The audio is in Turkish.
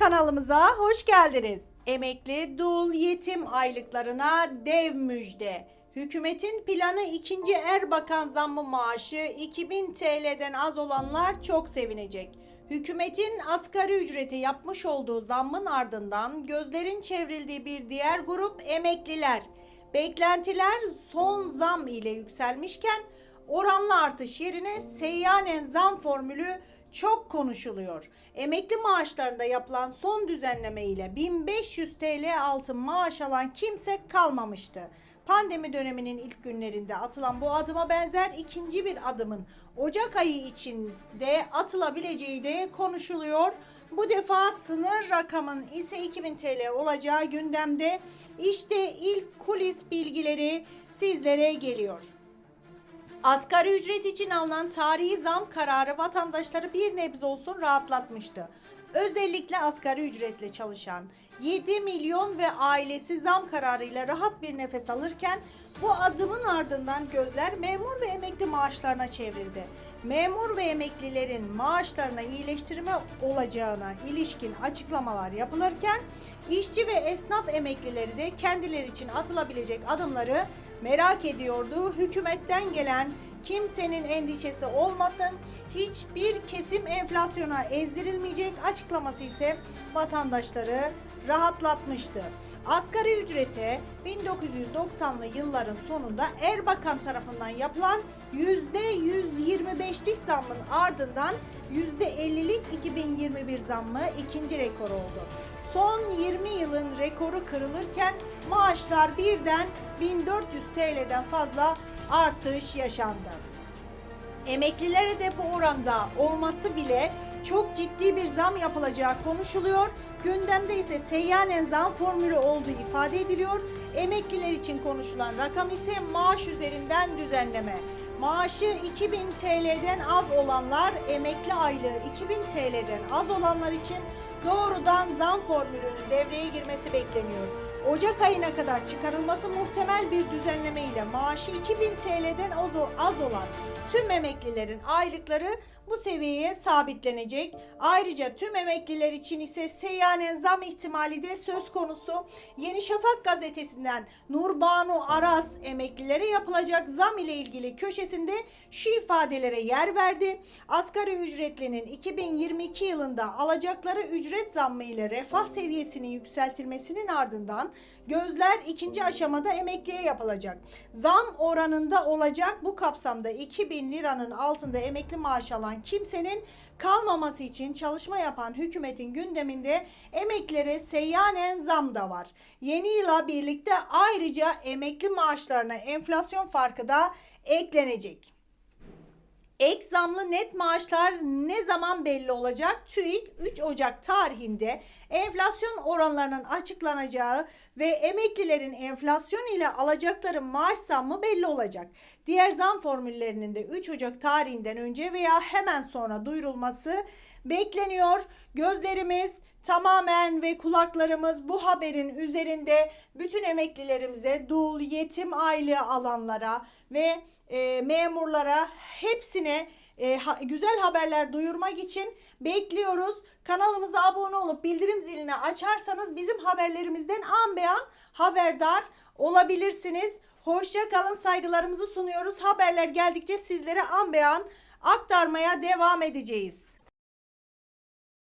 Kanalımıza hoş geldiniz. Emekli, dul, yetim aylıklarına dev müjde. Hükümetin planı ikinci Erbakan zammı maaşı 2000 TL'den az olanlar çok sevinecek. Hükümetin asgari ücrete yapmış olduğu zammın ardından gözlerin çevrildiği bir diğer grup emekliler. Beklentiler son zam ile yükselmişken oranlı artış yerine seyyanen zam formülü çok konuşuluyor. Emekli maaşlarında yapılan son düzenleme ile 1500 TL altın maaş alan kimse kalmamıştı. Pandemi döneminin ilk günlerinde atılan bu adıma benzer ikinci bir adımın Ocak ayı içinde atılabileceği de konuşuluyor. Bu defa sınır rakamın ise 2000 TL olacağı gündemde. İşte ilk kulis bilgileri sizlere geliyor. Asgari ücret için alınan tarihi zam kararı vatandaşları bir nebze olsun rahatlatmıştı. Özellikle asgari ücretle çalışan 7 milyon ve ailesi zam kararıyla rahat bir nefes alırken bu adımın ardından gözler memur ve emekli maaşlarına çevrildi. Memur ve emeklilerin maaşlarına iyileştirme olacağına ilişkin açıklamalar yapılırken işçi ve esnaf emeklileri de kendileri için atılabilecek adımları merak ediyordu. Hükümetten gelen kimsenin endişesi olmasın, hiçbir kesim enflasyona ezdirilmeyecek açıklaması ise vatandaşları rahatlatmıştı. Asgari ücrete 1990'lı yılların sonunda Erbakan tarafından yapılan %125'lik zammın ardından %50'lik 2021 zammı ikinci rekor oldu. Son 20 yılın rekoru kırılırken maaşlar birden 1400 TL'den fazla artış yaşandı. Emeklilere de bu oranda olması bile çok ciddi bir zam yapılacağı konuşuluyor. Gündemde ise seyyanen zam formülü olduğu ifade ediliyor. Emekliler için konuşulan rakam ise maaş üzerinden düzenleme. Maaşı 2000 TL'den az olanlar, emekli aylığı 2000 TL'den az olanlar için doğrudan zam formülünün devreye girmesi bekleniyor. Ocak ayına kadar çıkarılması muhtemel bir düzenleme ile maaşı 2000 TL'den az olan tüm emeklilerin aylıkları bu seviyeye sabitlenecek. Ayrıca tüm emekliler için ise seyyanen zam ihtimali de söz konusu. Yeni Şafak gazetesinden Nurbanu Aras emeklilere yapılacak zam ile ilgili köşesinde şu ifadelere yer verdi. Asgari ücretlinin 2022 yılında alacakları ücret zammı ile refah seviyesinin yükseltilmesinin ardından gözler ikinci aşamada emekliye yapılacak. Zam oranında olacak bu kapsamda 2000 liranın altında emekli maaş alan kimsenin kalmaması için çalışma yapan hükümetin gündeminde emeklilere seyyanen zam da var. Yeni yıla birlikte ayrıca emekli maaşlarına enflasyon farkı da eklenecek. Ek zamlı net maaşlar ne zaman belli olacak? TÜİK 3 Ocak tarihinde enflasyon oranlarının açıklanacağı ve emeklilerin enflasyon ile alacakları maaş zammı belli olacak. Diğer zam formüllerinin de 3 Ocak tarihinden önce veya hemen sonra duyurulması bekleniyor. Gözlerimiz tamamen ve kulaklarımız bu haberin üzerinde bütün emeklilerimize, dul, yetim aylığı alanlara ve e, memurlara hepsine e, ha, güzel haberler duyurmak için bekliyoruz. Kanalımıza abone olup bildirim zilini açarsanız bizim haberlerimizden an be an haberdar olabilirsiniz. Hoşça kalın saygılarımızı sunuyoruz. Haberler geldikçe sizlere an be an aktarmaya devam edeceğiz.